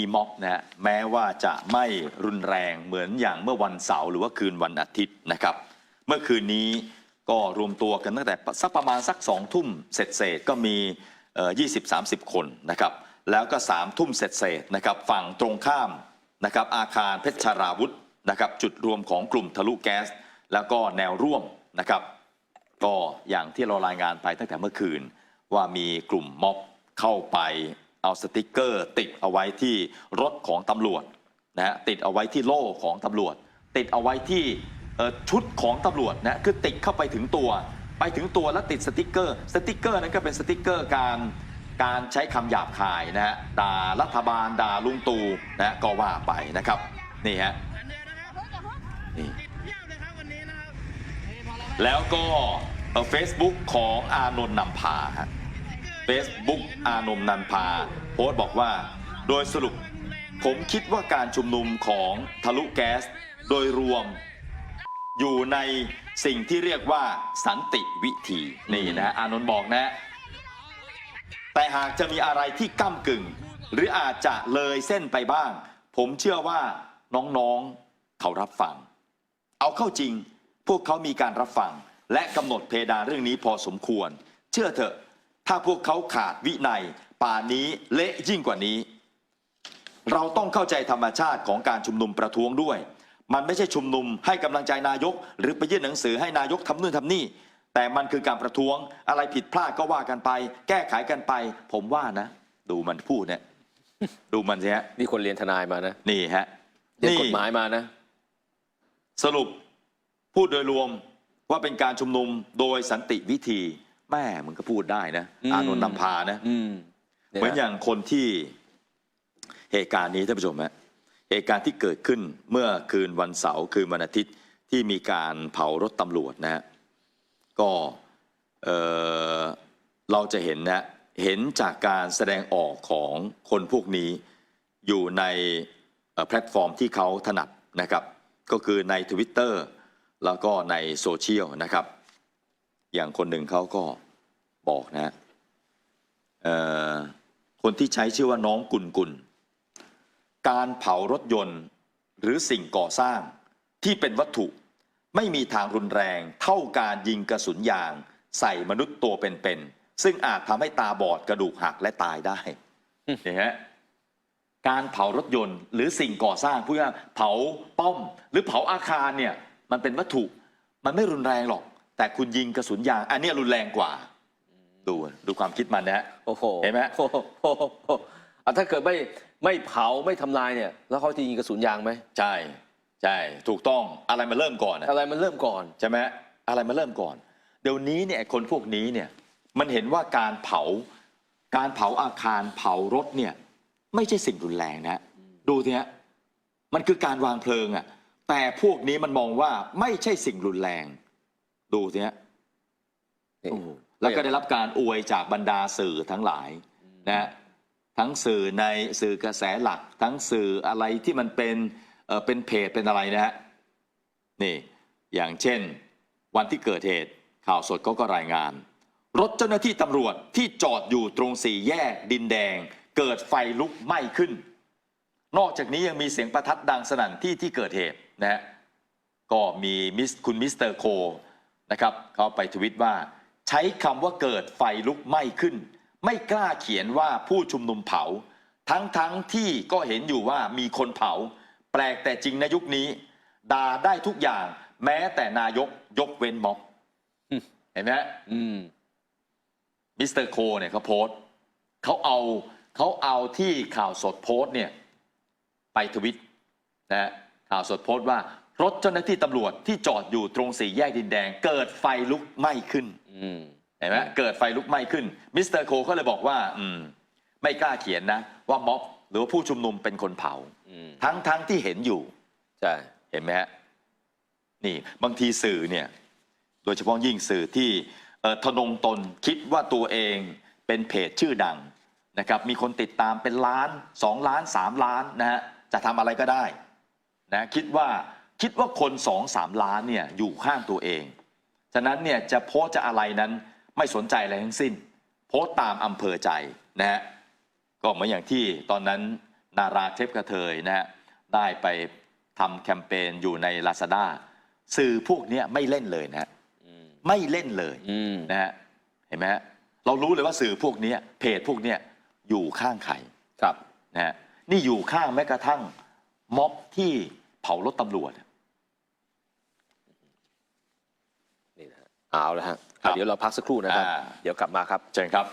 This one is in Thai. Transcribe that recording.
มีม็อบนะฮะแม้ว่าจะไม่รุนแรงเหมือนอย่างเมื่อวันเสาร์หรือว่าคืนวันอาทิตย์นะครับ เมื่อคืนนี้ก็รวมตัวกันตั้งแต่สักประมาณสักสองทุ่มเสร็จเสร็จๆก็มียี่สิบสามสิบคนนะครับแล้วก็สามทุ่มเสร็จเสร็จๆนะครับฝั่งตรงข้ามนะครับอาคารเพชรชาราวุธนะครับจุดรวมของกลุ่มทะลุแก๊ส แล้วก็แนวร่วมนะครับก็อย่างที่เรารายงานไปตั้งแต่เมื่อคืนว่ามีกลุ่มม็อบเข้าไป เอาสติกเกอร์ ติดเอาไว้ที่รถของตำรวจนะฮะติดเอาไว้ที่โล่ของตำรวจ ติดเอาไว้ที่ชุดของตำรวจนะคือติดเข้าไปถึงตัว ไปถึงตัวแล้วติดสติกเกอร์ สติกเกอร์นั้นก็เป็นสติกเกอร์การการใช้คำหยาบคายนะฮะด่ารัฐบาลด่าลุงตู่นะฮะก็ว่าไปนะครับนี่ฮะนี่แล้วก็เฟซบุ๊กของอานนท์นำพาฮะ เฟซบุ๊กอานนท์นพา โพสต์บอกว่า โดยสรุปผมคิดว่าการชุมนุมของทะลุแก๊สโดยรวมอยู่ในสิ่งที่เรียกว่าสันติวิธีนี่นะฮะอานนท์บอกนะ แต่หากจะมีอะไรที่ก้ากึ่ง หรืออาจจะเลยเส้นไปบ้าง ผมเชื่อว่าน้องๆเขารับฟัง เอาเข้าจริง พวกเขามีการรับฟัง และกำหนดเพดานเรื่องนี้พอสมควร เชื่อเถอะ ถ้าพวกเขาขาดวินัย ป่านนี้เละยิ่งกว่านี้ เราต้องเข้าใจธรรมชาติของการชุมนุมประท้วงด้วย มันไม่ใช่ชุมนุมให้กำลังใจนายก หรือไปยื่นหนังสือให้นายกทำนู่นทำนี่ แต่มันคือการประท้วงอะไรผิดพลาดก็ว่ากันไป แก้ไขกันไป ผมว่านะ ดูมันพูดเนี่ยดูมันสิฮะนี่คนเรียนทนายมานะนี่ฮะเรียนกฎหมายมานะ สรุปพูดโดยรวมว่าเป็นการชุมนุมโดยสันติวิธี แม่มึงก็พูดได้นะอืมอานนท์นำพานะอืมเหมือนอย่างคนที่เหตุการณ์นี้ท่านผู้ชมฮะเหตุการณ์ที่เกิดขึ้นเมื่อคืนวันเสาร์คืนวันอาทิตย์ที่มีการเผารถตำรวจนะฮะก็เอ่อเราจะเห็นนะเห็นจากการแสดงออกของคนพวกนี้อยู่ในเอ่อแพลตฟอร์มที่เขาถนัดนะครับ ก็คือใน Twitter แล้วก็ในโซเชียลนะครับ อย่างคนหนึ่งเขาก็ บอกนะฮะคนที่ใช้ชื่อว่าน้องกุลกุล การเผารถยนต์ หรือสิ่งก่อสร้างที่เป็นวัตถุไม่มีทางรุนแรงเท่าการยิงกระสุนยาง ใส่มนุษย์ตัวเป็นๆ ซึ่งอาจทำให้ตาบอดกระดูกหักและตายได้เนี่ยฮะการเผารถยนต์ หรือสิ่งก่อสร้างพูดง่ายเผาป้อม หรือเผาอาคารเนี่ยมันเป็นวัตถุ มันไม่รุนแรงหรอก แต่คุณยิงกระสุนยาง อันนี้รุนแรงกว่า ดูดูความคิดมันนะฮะโอ้โหเห็นไหมโอ้โหโอ้โหอะถ้าเกิดไม่ไม่เผาไม่ทำลายเนี่ย แล้วเขาจะยิงกระสุนยางไหมใช่ใช่ถูกต้องอะไรมาเริ่มก่อนอะอะไรมันเริ่มก่อน ใช่ไหมอะไรมาเริ่มก่อน เดี๋ยวนี้เนี่ยไอ้คนพวกนี้เนี่ยมันเห็นว่าการเผา การเผาอาคารเผารถเนี่ย ไม่ใช่สิ่งรุนแรงนะดูทีฮะมันคือการวางเพลิงอะแต่พวกนี้มันมองว่าไม่ใช่สิ่งรุนแรง ดูทีฮะนี่ โอ้โห แล้วก็ได้รับการอวยจากบรรดาสื่อทั้งหลายนะฮะทั้งสื่อในสื่อกระแสหลัก ทั้งสื่ออะไรที่มันเป็นเอ่อเป็นเพจเป็นอะไรนะฮะนี่อย่างเช่น วันที่เกิดเหตุข่าวสดเขาก็รายงาน รถเจ้าหน้าที่ตำรวจที่จอดอยู่ตรงสี่แยกดินแดง เกิดไฟลุกไหม้ขึ้น นอกจากนี้ยังมีเสียงประทัดดังสนั่นที่ที่เกิดเหตุนะฮะก็มีมิสคุณมิสเตอร์โคนะครับเขาไปทวิตว่า ใช้คำว่าเกิดไฟลุกไหม้ขึ้น ไม่กล้าเขียนว่าผู้ชุมนุมเผา ทั้งทั้งที่ก็เห็นอยู่ว่ามีคนเผา แปลกแต่จริงในยุคนี้ด่าได้ทุกอย่าง แม้แต่นายกยกเว้นม็อบอืมเห็นไหมฮะอืมมิสเตอร์โคเนี่ยเขาโพสต์เขาเอาเขาเอาที่ข่าวสดโพสต์เนี่ย ไปทวิตนะฮะข่าวสดโพสต์ว่า รถเจ้าหน้าที่ตำรวจที่จอดอยู่ตรงสี่แยกดินแดง เกิดไฟลุกไหม้ขึ้นอืม เห็นไหมเกิดไฟลุกไหม้ขึ้นมิสเตอร์โคเขาเลยบอกว่า อืม ไม่กล้าเขียนนะ ว่าม็อบหรือว่าผู้ชุมนุมเป็นคนเผา อืม ทั้งทั้งที่เห็นอยู่ ใช่ เห็นไหมฮะนี่บางทีสื่อเนี่ย โดยเฉพาะยิ่งสื่อที่เอ่อทะนงตนคิดว่าตัวเองเป็นเพจชื่อดังนะครับ มีคนติดตามเป็นล้านสองล้านสามล้านนะฮะจะทำอะไรก็ได้นะคิดว่า คิดว่าคนสองสามล้านเนี่ยอยู่ข้างตัวเอง ฉะนั้นเนี่ยจะโพสต์จะอะไรนั้นไม่สนใจอะไรทั้งสิ้น โพสต์ตามอำเภอใจนะฮะก็เหมือนอย่างที่ตอนนั้นนาราเทพกระเทยนะฮะได้ไปทำแคมเปญอยู่ใน Lazada สื่อพวกเนี้ยไม่เล่นเลยนะฮะอืมไม่เล่นเลยอืมนะฮะเห็นไหมฮะเรารู้เลยว่าสื่อพวกเนี้ยเพจพวกเนี้ยอยู่ข้างใครครับนะฮะนี่อยู่ข้างแม้กระทั่งม็อบที่เผารถตำรวจ นี่นะฮะ เอาละฮะครับเดี๋ยวเราพักสักครู่นะครับ อ่า เดี๋ยวกลับมาครับ เชิญครับ